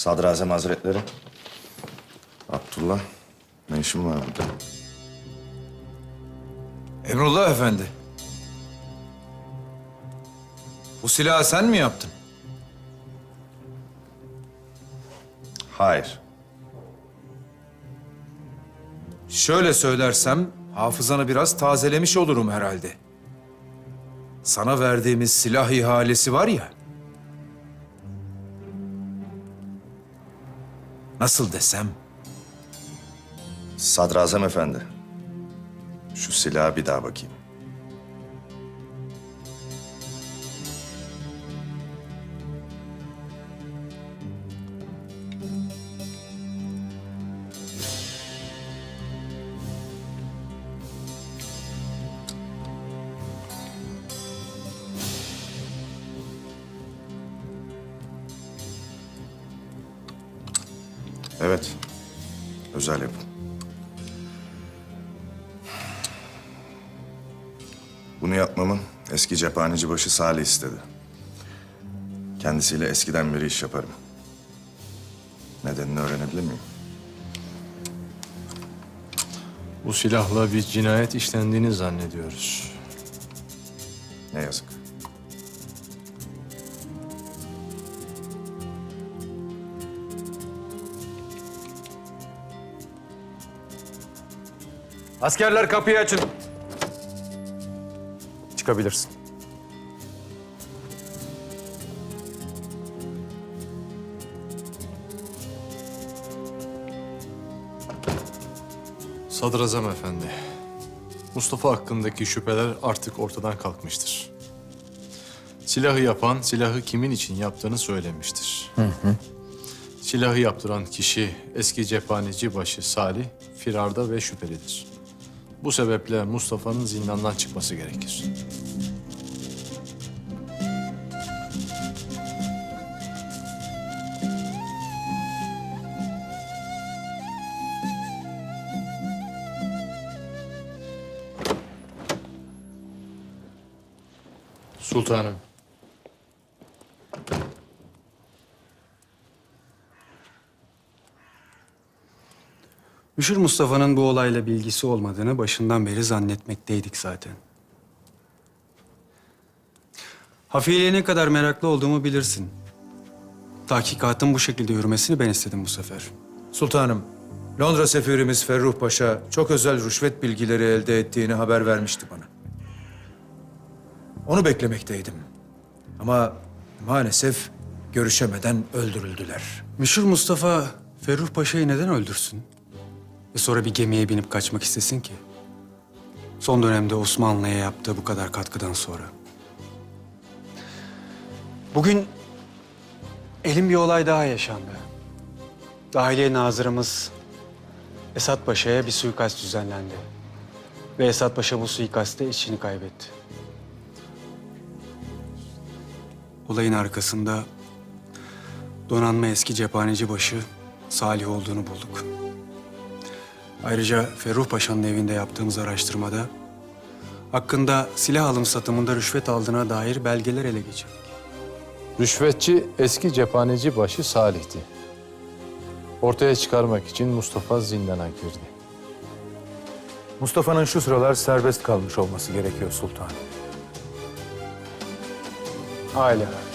Sadrazam Hazretleri. Abdullah. Ne işin var burada? Emrullah Efendi. Bu silahı sen mi yaptın? Hayır. Şöyle söylersem hafızanı biraz tazelemiş olurum herhalde. Sana verdiğimiz silah ihalesi var ya. Nasıl desem? Sadrazam Efendi. Şu silaha bir daha bakayım. Evet. Özel yapım. Bunu yapmamı eski cephaneci başı Salih istedi. Kendisiyle eskiden beri iş yaparım. Nedenini öğrenebilir miyim? Bu silahla bir cinayet işlendiğini zannediyoruz. Ne yazık. Askerler kapıyı açın. Çıkabilirsin. Sadrazam Efendi. Mustafa hakkındaki şüpheler artık ortadan kalkmıştır. Silahı yapan, silahı kimin için yaptığını söylemiştir. Silahı yaptıran kişi eski cephaneci başı Salih, firarda ve şüphelidir. Bu sebeple Mustafa'nın zindandan çıkması gerekir. Sultanım. Müşir Mustafa'nın bu olayla bilgisi olmadığını başından beri zannetmekteydik zaten. Hafiye'ye ne kadar meraklı olduğumu bilirsin. Tahkikatın bu şekilde yürümesini ben istedim bu sefer. Sultanım, Londra sefirimiz Ferruh Paşa çok özel rüşvet bilgileri elde ettiğini haber vermişti bana. Onu beklemekteydim. Ama maalesef görüşemeden öldürüldüler. Müşir Mustafa Ferruh Paşa'yı neden öldürsün? Ve sonra bir gemiye binip kaçmak istesin ki? Son dönemde Osmanlı'ya yaptığı bu kadar katkıdan sonra. Bugün elim bir olay daha yaşandı. Dahiliye Nazırımız Esat Paşa'ya bir suikast düzenlendi. Ve Esat Paşa bu suikaste içini kaybetti. Olayın arkasında donanma eski cephaneci başı Salih olduğunu bulduk. Ayrıca Ferruh Paşa'nın evinde yaptığımız araştırmada hakkında silah alım satımında rüşvet aldığına dair belgeler ele geçirdik. Rüşvetçi eski cephaneci başı Salih'ti. Ortaya çıkarmak için Mustafa zindana girdi. Mustafa'nın şu sıralar serbest kalmış olması gerekiyor sultanım. Hala.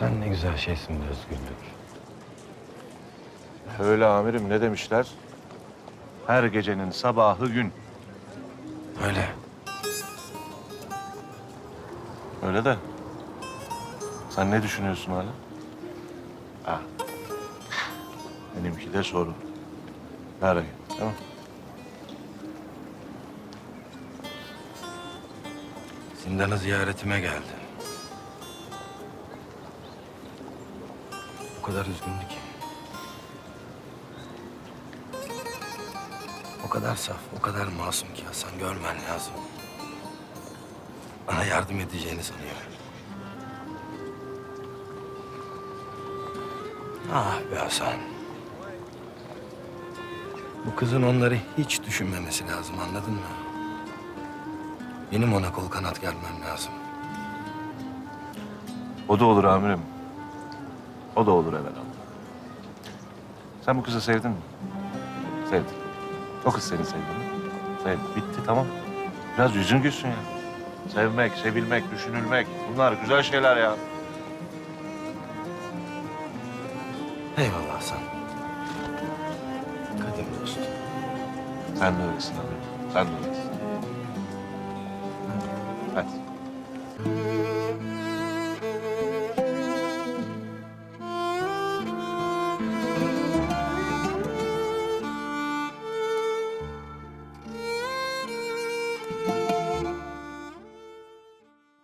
Sen ne güzel şeysin be özgürlük. Öyle amirim ne demişler? Her gecenin sabahı gün. Öyle. Öyle de. Sen ne düşünüyorsun hala? Ha. Benimki de soru. Merak etme, tamam Zindana ziyaretime geldi. Kadar üzgündü ki. O kadar saf, o kadar masum ki Hasan görmen lazım. Bana yardım edeceğini sanıyor. Ah be Hasan. Bu kızın onları hiç düşünmemesi lazım anladın mı? Benim ona kol kanat gelmem lazım. O da olur amirim. O da olur evvelallah. Sen bu kızı sevdin mi? Sevdin. O kız seni sevdi mi? Sevdi. Bitti tamam. Biraz yüzün gülsün ya. Sevmek, sevilmek, düşünülmek. Bunlar güzel şeyler ya. Eyvallah Hasan. Kadim dost. Sen de öylesin amirim. Sen de öylesin.